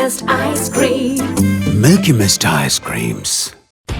Cream. Milky Mist Ice Creams.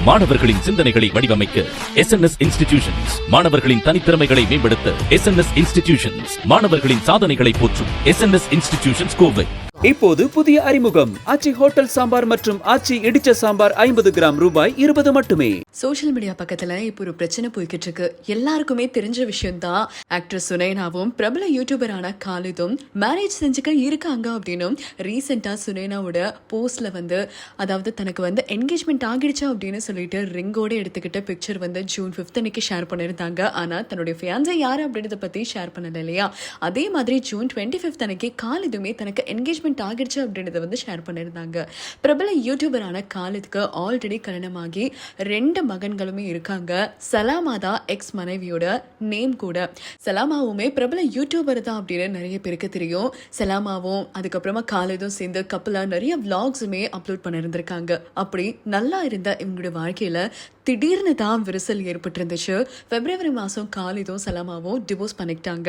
மாணவர்களின் சிந்தனைகளை வடிவமைக்க எஸ் என் எஸ் இன்ஸ்டிடியூஷன்ஸ் மாணவர்களின் தனித்திறமைகளை மேம்படுத்த எஸ் என் எஸ் இன்ஸ்டிடியூஷன்ஸ் மாணவர்களின் சாதனைகளை போற்றும் S N S institutions Kovai. இப்போது புதிய அறிமுகம். ஆச்சி ஹோட்டல் சாம்பார் மற்றும் ஆச்சி இடிச்ச சாம்பார் ஐம்பது கிராம் ரூபாய் இருபது மட்டுமே. சோஷியல் மீடியா பக்கத்தில் இப்போ ஒரு பிரச்சனை போய்கிட்டு இருக்கு எல்லாருக்குமே தெரிஞ்ச விஷயம் தான் ஆக்ட்ரஸ் சுனைனாவும் பிரபல யூடியூபரான காலிதும் மேரேஜ் செஞ்சுக்க இருக்காங்க அப்படின்னும் ரீசெண்டாக சுனைனாவோட போஸ்டில் வந்து அதாவது தனக்கு வந்து என்கேஜ்மெண்ட் ஆகிடுச்சா அப்படின்னு சொல்லிட்டு ரிங்கோட எடுத்துக்கிட்ட பிக்சர் வந்து ஜூன் ஃபிஃப்த் அன்னைக்கு ஷேர் பண்ணியிருந்தாங்க. ஆனால் தன்னுடைய ஃபியான்ஸை யார் அப்படின்றத பற்றி ஷேர் பண்ணல இல்லையா? அதே மாதிரி ஜூன் டுவெண்ட்டி ஃபிஃப்த் அன்னைக்கு காலிதுமே தனக்கு என்கேஜ்மெண்ட் ஆகிடுச்சு அப்படின்றத வந்து ஷேர் பண்ணியிருந்தாங்க. பிரபல யூடியூபரான காலிதுக்கு ஆல்ரெடி கல்யாணமாகி ரெண்டு மகன்களுமே இருக்காங்க. சலாமா தான் எக்ஸ் மனைவியோட நேம் கூட. சலாமாவுமே பிரபல யூடியூபர் தான் அப்படின்னு நிறைய பேருக்கு தெரியும். சலாமாவும் அதுக்கப்புறமா காலேதும் சேர்ந்து கப்பலாக நிறைய விளாக்ஸுமே அப்லோட் பண்ணியிருந்திருக்காங்க அப்படி நல்லா இருந்த இவங்களோட வாழ்க்கையில திடீர்னு தான் விரிசல் ஏற்பட்டிருந்துச்சு. பிப்ரவரி மாதம் காலிதும் சலாமாவும் டிவோர்ஸ் பண்ணிக்கிட்டாங்க.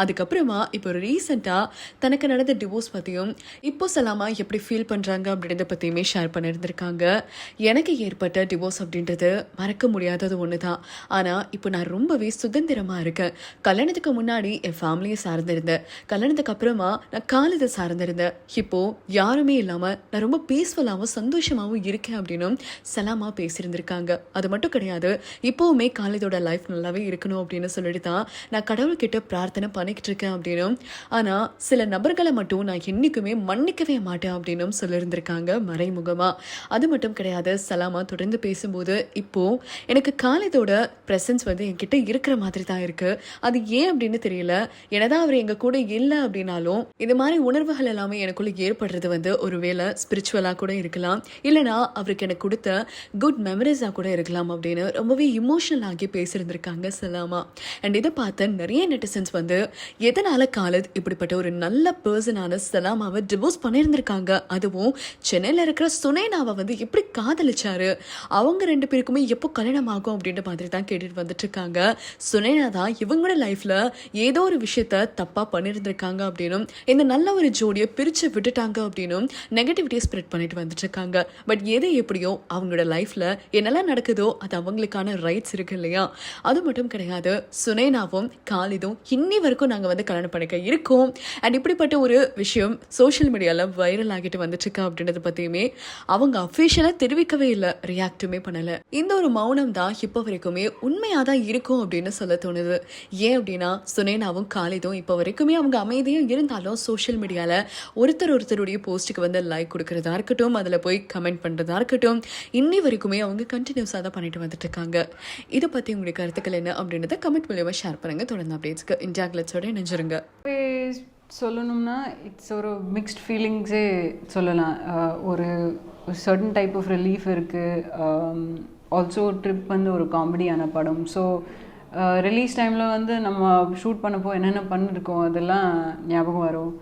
அதுக்கப்புறமா இப்போ ரீசெண்டாக தனக்கு நடந்த டிவோர்ஸ் பற்றியும் இப்போ சலாமா எப்படி ஃபீல் பண்ணுறாங்க அப்படின்றத பற்றியுமே ஷேர் பண்ணியிருந்திருக்காங்க எனக்கு ஏற்பட்ட டிவோர்ஸ் அப்படின்றது மறக்க முடியாதது ஒன்று தான் ஆனால் இப்போ நான் ரொம்பவே சுதந்திரமாக இருக்கேன். கல்யாணத்துக்கு முன்னாடி என் ஃபேமிலியை சார்ந்திருந்தேன். கல்யாணத்துக்கு அப்புறமா நான் காலிதை சார்ந்திருந்தேன். இப்போது யாருமே இல்லாமல் நான் ரொம்ப பீஸ்ஃபுல்லாகவும் சந்தோஷமாகவும் இருக்கேன் அப்படின்னும் சலாமா பேசியிருந்திருக்காங்க. அது மட்டும் கிடையாது இப்போவுமே காலிதோட லைஃப் நல்லாவே இருக்கணும் அப்படின்னு சொல்லிட்டு தான் நான் கடவுள்கிட்ட பிரார்த்தனை பண்ணிக்கிட்டு இருக்கேன் அப்படின்னும். ஆனால் சில நபர்களை மட்டும் நான் என்றைக்குமே மன்னிக்கவே மாட்டேன் அப்படின்னும் சொல்லியிருந்திருக்காங்க மறைமுகமாக அது மட்டும் கிடையாது சலாமா தொடர்ந்து பேசும்போது இப்போ எனக்கு காலிதோட ப்ரெசன்ஸ் வந்து என்கிட்ட இருக்கிற மாதிரி தான் இருக்கு. அது ஏன் அப்படின்னு தெரியல. என்னதான் அவர் எங்க கூட இல்லை அப்படின்னாலும் இது மாதிரி உணர்வுகள் எல்லாமே எனக்குள்ள ஏற்படுறது வந்து ஒருவேளை ஸ்பிரிச்சுவலாக கூட இருக்கலாம். இல்லைனா அவருக்கு எனக்கு கொடுத்த குட் மெமரிஸாக கூட இருக்கலாம் இருக்கலாம் அப்படின்னு ரொம்பவே இமோஷனல் ஆகி பேசியிருந்திருக்காங்க சலாமா. அண்ட் இதை பார்த்த நிறைய நெட்டிசன்ஸ் வந்து எதனால காலத் இப்படிப்பட்ட ஒரு நல்ல பர்சனான சலாமாவை டிவோர்ஸ் பண்ணியிருந்திருக்காங்க? அதுவும் சென்னையில் இருக்கிற சுனேனாவை வந்து எப்படி காதலிச்சாரு. அவங்க ரெண்டு பேருக்குமே எப்போ கல்யாணம் ஆகும்? அப்படின்ற மாதிரி தான் கேட்டுட்டு வந்துட்டு இருக்காங்க சுனேனா தான் இவங்களோட லைஃப்பில் ஏதோ ஒரு விஷயத்த தப்பாக பண்ணியிருந்திருக்காங்க அப்படின்னும் இந்த நல்ல ஒரு ஜோடியை பிரித்து விட்டுட்டாங்க அப்படின்னும் நெகட்டிவிட்டியை ஸ்ப்ரெட் பண்ணிட்டு வந்துட்டு இருக்காங்க பட் எது எப்படியோ அவங்களோட லைஃப்பில் என்னெல்லாம் நடக்குது அது அவங்களுக்கான ரைட்ஸ் இருக்கு இல்லையா? அது மட்டும் கிடையாது சுனேனாவும் காலிதும் இன்னி வரைக்கும் நாங்கள் வந்து கல்யாணம் பண்ணிக்க இருக்கோம். அண்ட் இப்படிப்பட்ட ஒரு விஷயம் சோஷியல் மீடியாவில் வைரல் ஆகிட்டு வந்துட்டு இருக்கா அப்படின்றத பற்றியுமே அவங்க அஃபிஷியலாக தெரிவிக்கவே இல்லை ரியாக்டுமே பண்ணலை. இந்த ஒரு மௌனம் தான் இப்போ வரைக்குமே உண்மையாக தான் இருக்கும் அப்படின்னு சொல்ல தோணுது. ஏன் அப்படின்னா சுனேனாவும் காலிதும் இப்போ வரைக்குமே அவங்க அமைதியும் இருந்தாலும் சோஷியல் மீடியாவில் ஒருத்தர் ஒருத்தருடைய போஸ்ட்டுக்கு வந்து லைக் கொடுக்கறதா இருக்கட்டும் அதில் போய் கமெண்ட் பண்ணுறதா இருக்கட்டும் இன்னி வரைக்குமே அவங்க கண்டினியூஸாக தான் பண்ணிட்டு வந்துட்டு இருக்காங்க இதை பற்றி உங்களுடைய கருத்துக்கள் என்ன அப்படின்றத கமெண்ட் மூலியமாக ஷேர் பண்ணுங்கள் தொடர்ந்து அப்டேட்ஸ்க்கு இந்தியா கிளட்ஸோட இணைஞ்சிருங்க. சொல்லணும்னா இட்ஸ் ஒரு மிக்ஸ்ட் ஃபீலிங்ஸே சொல்லலாம். ஒரு சர்டன் டைப் ஆஃப் ரிலீஃப் இருக்குது ஆல்சோ ட்ரிப் வந்து ஒரு காமெடியான படம். ஸோ ரிலீஸ் டைமில் வந்து நம்ம ஷூட் பண்ணப்போ என்னென்ன பண்ணிருக்கோம் அதெல்லாம் ஞாபகம் வரும்.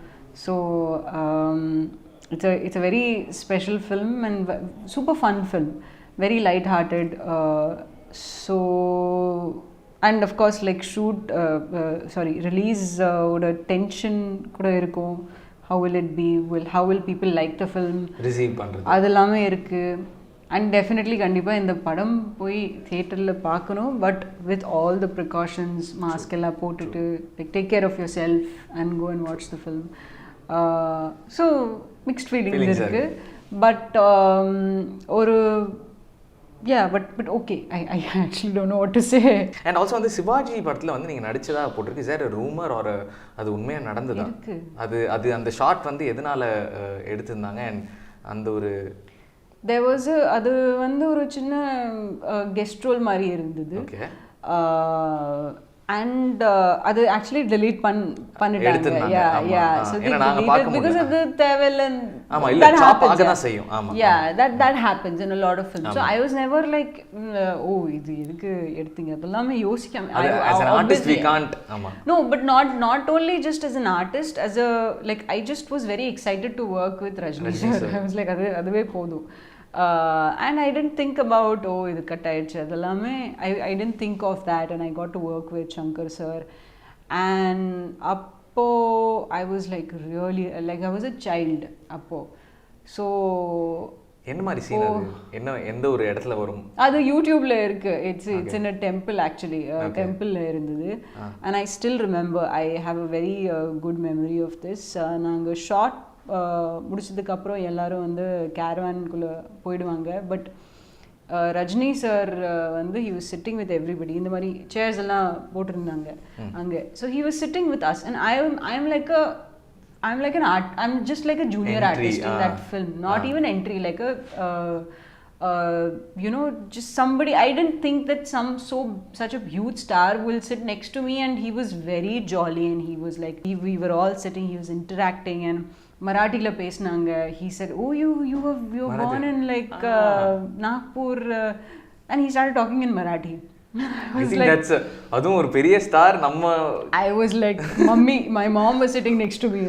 So it's it's a very special film and super fun film very light hearted so and of course like shoot sorry release ஓட டென்ஷன் கூட இருக்கும். How will it be will how will people like the film receive பண்ணுறது அது எல்லாமே இருக்குது and definitely கண்டிப்பாக இந்த படம் போய் தியேட்டரில் பார்க்கணும். But with all the precautions mask எல்லாம் போட்டுட்டு like take care of yourself and go and watch the film so mixed feelings இருக்குது பட் ஒரு ya but but okay I I actually don't know what to say and also வந்து சிவாஜி படத்தில் வந்து நீங்கள் நடிச்சதா போட்டிருக்கு. Sir rumour ஒரு அது உண்மையாக நடந்ததா. அது அது அந்த ஷார்ட் வந்து எதனால எடுத்திருந்தாங்க? அண்ட் அந்த ஒரு தேர் வாஸ் அது வந்து ஒரு சின்ன கெஸ்ட் ரோல் மாதிரி இருந்தது. Okay. அண்ட் அது ஆக்சுவலி delete பண் பண்ணிட்டாங்க யா. யா பார்க்க பிகாஸ். அது தேவையில்ல ஆமா, இல்ல, chop ஆக தான் செய்யும். ஆமா, ya. That that happens in a lot of films so i was never like oh இது எதுக்கு எடுத்தீங்க அதெல்லாமே யோசிக்காம as an artist we can't ஆமா no but not not only just as an artist as a like i just was very excited to work with rajni sir. i was like அது அதுவே போதும் and i didn't think about oh இது cut ஆயிடுச்சு அதெல்லாமே. I i didn't think of that and i got to work with shankar sir. And அப்போ i was like really like i was a child அப்போ. So என்ன மாதிரி scene அது? என்ன எந்த ஒரு இடத்துல வரும்? அது யூடியூப்ல இருக்கு. It's it's in a temple actually டெம்பிளில் இருந்தது. And I still remember I have a very good memory of this நாங்கள் ஷார்ட் முடிச்சதுக்கப்புறம் எல்லாரும் வந்து கேரவான்குள்ளே போயிடுவாங்க பட் ரஜினி சார் வந்து he was sitting with everybody இந்த மாதிரி சேர்ஸ் எல்லாம் போட்டிருந்தாங்க அங்கே so he was sitting with us and I am I am like a like an art. I'm just like a junior Entry, artist in ah. that film. Not even entry, like a, uh, uh, you know, just somebody. I didn't think that some so such a huge star will sit next to me, and he was very jolly, and he was like, he, we were Marathi பேசினாங்க oh were born in like uh, Nagpur uh, and he started talking in Marathi I think that's அதுவும் ஒரு பெரிய star நம்ம Mummy, my mom was sitting next to me.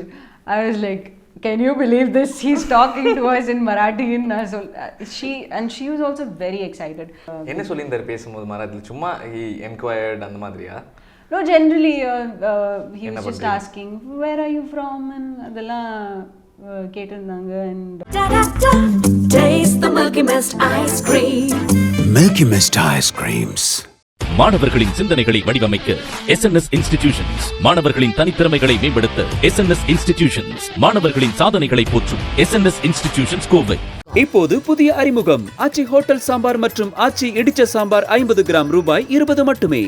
I was like, can you believe this? He's talking to us in Marathi. And uh, so, uh, she and she was also very excited. Uh, என்ன சொல்லியிருந்தாரு பேசும்போது மராத்தில் சும்மா he enquired அந்த மாதிரியா no, generally, uh, uh, he என்ன was just பண்றீங்க? asking, where are you from? And அதெல்லாம் uh, கேட்டிருந்தாங்க and Da da da. Taste the Milky Mist ice cream. Milky Mist ice creams. மாணவர்களின் சிந்தனைகளை வடிவமைக்க எஸ்என்எஸ் இன்ஸ்டிடியூஷன்ஸ் மாணவர்களின் தனித்திறமைகளை மேம்படுத்த எஸ்என்எஸ் இன்ஸ்டிடியூஷன்ஸ் மாணவர்களின் சாதனைகளை போற்றும் எஸ்என்எஸ் இன்ஸ்டிடியூஷன்ஸ் கோவை இப்போது புதிய அறிமுகம் ஆச்சி ஹோட்டல் சாம்பார் மற்றும் ஆச்சி இடிச்ச சாம்பார் ஐம்பது கிராம் ரூபாய் இருபது மட்டுமே